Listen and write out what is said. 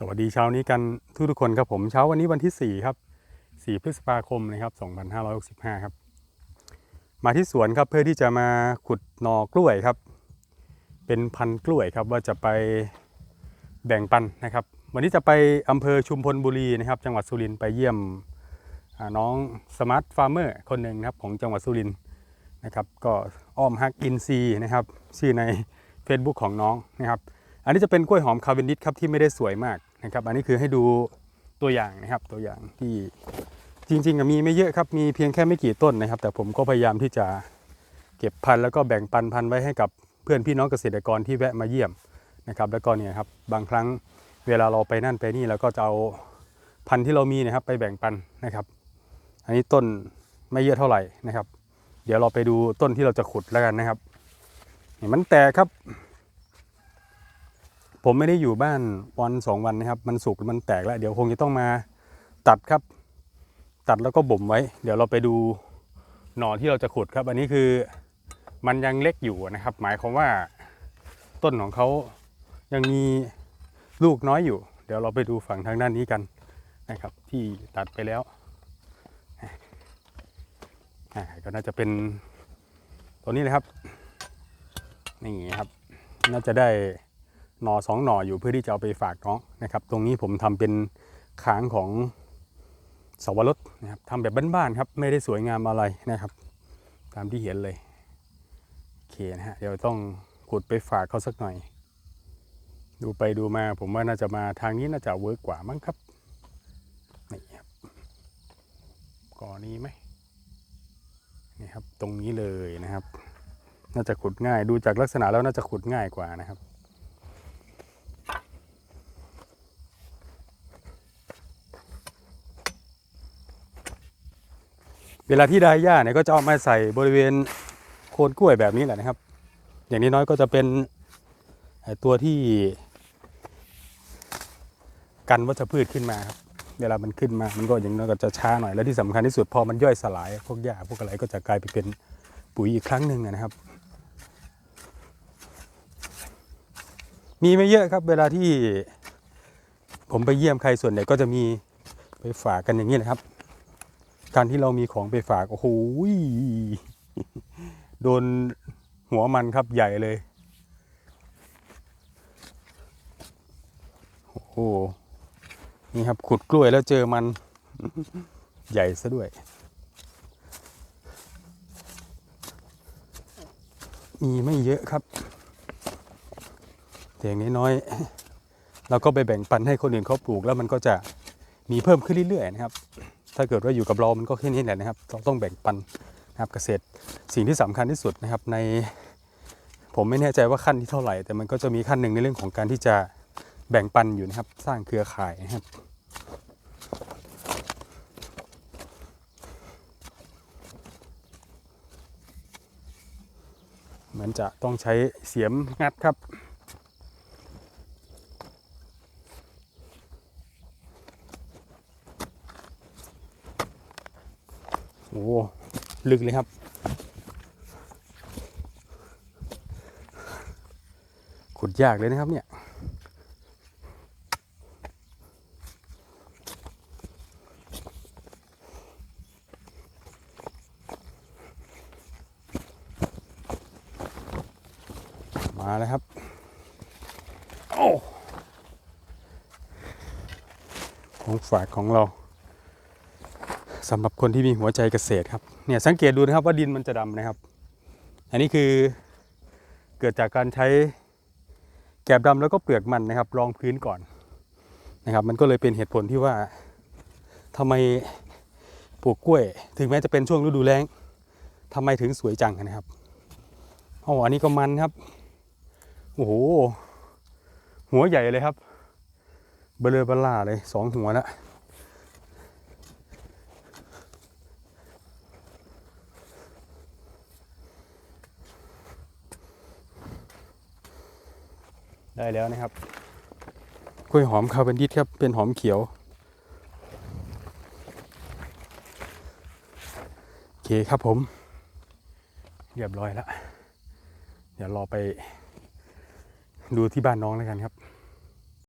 สวัสดีเช้านี้กันทุกทุกคนครับผมเช้าวันนี้วันที่ 4 ครับ 4 พฤษภาคมนะครับ 2565 ครับ มาที่สวนครับเพื่อที่จะมาขุดหน่อกล้วยครับ เป็นพันกล้วยครับว่าจะไปแบ่งปันนะครับ วันนี้จะไปอำเภอชุมพลบุรีนะครับ จังหวัดสุรินทร์ไปเยี่ยมน้องสมาร์ทฟาร์มเมอร์คนหนึ่งนะครับของจังหวัดสุรินทร์นะครับ ก็อ้อมฮักอินซีนะครับชื่อใน Facebook ของน้องนะครับ อันนี้จะเป็นกล้วยหอมคาเวนดิสครับที่ไม่ได้สวยมาก นะครับ อันนี้คือให้ดูตัวอย่างนะครับตัวอย่างที่จริงๆมีไม่เยอะครับมีเพียงแค่ไม่กี่ต้นนะครับ แต่ผมก็พยายามที่จะเก็บพันธุ์แล้วก็แบ่งปันพันธุ์ไว้ให้กับเพื่อนพี่น้องเกษตรกรที่แวะมาเยี่ยมนะครับแล้วก็เนี่ยครับบางครั้งเวลาเราไปนั่นไปนี่แล้วก็จะเอาพันธุ์ที่เรามีนะครับไปแบ่งปันนะครับ อันนี้ต้นไม่เยอะเท่าไหร่นะครับ เดี๋ยวเราไปดูต้นที่เราจะขุดแล้วกันนะครับนี่มันแตกครับ ผมไม่ได้อยู่บ้านวันสองวันนะครับ มันสุกมันแตกแล้ว เดี๋ยวคงจะต้องมาตัดครับ ตัดแล้วก็บ่มไว้ เดี๋ยวเราไปดูหน่อที่เราจะขุดครับ อันนี้คือมันยังเล็กอยู่นะครับ หมายความว่าต้นของเขายังมีลูกน้อยอยู่ เดี๋ยวเราไปดูฝั่งทางด้านนี้กันนะครับ ที่ตัดไปแล้วอ่าก็น่าจะเป็นตัวนี้เลยครับนี่ครับ น่าจะได้ หน่อสองหน่ออยู่เพื่อที่จะเอาไปฝากน้องนะครับ ตรงนี้ผมทำเป็นค้างของสวรสนะครับทำแบบบ้านๆครับไม่ได้สวยงามอะไรนะครับ ตามที่เห็นเลยโอเคนะฮะเดี๋ยวต้องขุดไปฝากเขาสักหน่อย ดูไปดูมาผมว่าน่าจะมาทางนี้น่าจะเวิร์กกว่ามั้งครับนี่ครับก่อนนี้ไหมนี่ครับตรงนี้เลยนะครับ น่าจะขุดง่ายดูจากลักษณะแล้วน่าจะขุดง่ายกว่านะครับ เวลาที่ได้หญ้าเนี่ยก็จะเอามาใส่บริเวณโคนกล้วยแบบนี้แหละนะครับ อย่างนี้น้อยก็จะเป็นตัวที่กันวัชพืชขึ้นมาครับเวลามันขึ้นมา มันก็อย่างน้อยก็จะช้าหน่อย และที่สำคัญที่สุดพอมันย่อยสลาย พวกหญ้าพวกอะไรก็จะกลายไปเป็นปุ๋ยอีกครั้งหนึ่งนะครับ มีไม่เยอะครับ เวลาที่ผมไปเยี่ยมใครส่วนใหญ่ก็จะมีไปฝากกันอย่างนี้นะครับ การที่เรามีของไปฝากโอ้โหโดนหัวมันครับใหญ่เลย โอ้โหนี่ครับขุดกล้วยแล้วเจอมันใหญ่ซะด้วย มีไม่เยอะครับแต่อย่างน้อยๆเราก็ไปแบ่งปันให้คนอื่นเขาปลูกแล้วมันก็จะมีเพิ่มขึ้นเรื่อยๆนะครับ ถ้าเกิดว่าอยู่กับเรามันก็แค่นี้แหละนะครับ เราต้องแบ่งปันนะครับเกษตรสิ่งที่สำคัญที่สุดนะครับในผมไม่แน่ใจว่าขั้นที่เท่าไหร่ แต่มันก็จะมีขั้นหนึ่งในเรื่องของการที่จะแบ่งปันอยู่นะครับ สร้างเครือข่ายนะครับเหมือนจะต้องใช้เสียมงัดครับ โอ้โหลึกเลยครับ ขุดยากเลยนะครับเนี่ยมาแล้วครับ โอ้ ของฝากของเรา สำหรับคนที่มีหัวใจเกษตรครับเนี่ยสังเกตดูนะครับว่าดินมันจะดำนะครับ อันนี้คือเกิดจากการใช้แกบดำแล้วก็เปลือกมันนะครับรองพื้นก่อนนะครับ มันก็เลยเป็นเหตุผลที่ว่าทำไมปลูกกล้วย ถึงแม้จะเป็นช่วงฤดูแล้งทำไมถึงสวยจังนะครับอ๋ออันนี้ก็มันครับโอ้โหหัวใหญ่เลยครับเบลอเบล่าเลยสองหัวแล้ว ได้แล้วนะครับกล้วยหอมคาร์บอนดิสครับเป็นหอมเขียว โอเคครับผม เรียบร้อยแล้ว เดี๋ยวรอไปดูที่บ้านน้องแล้วกันครับ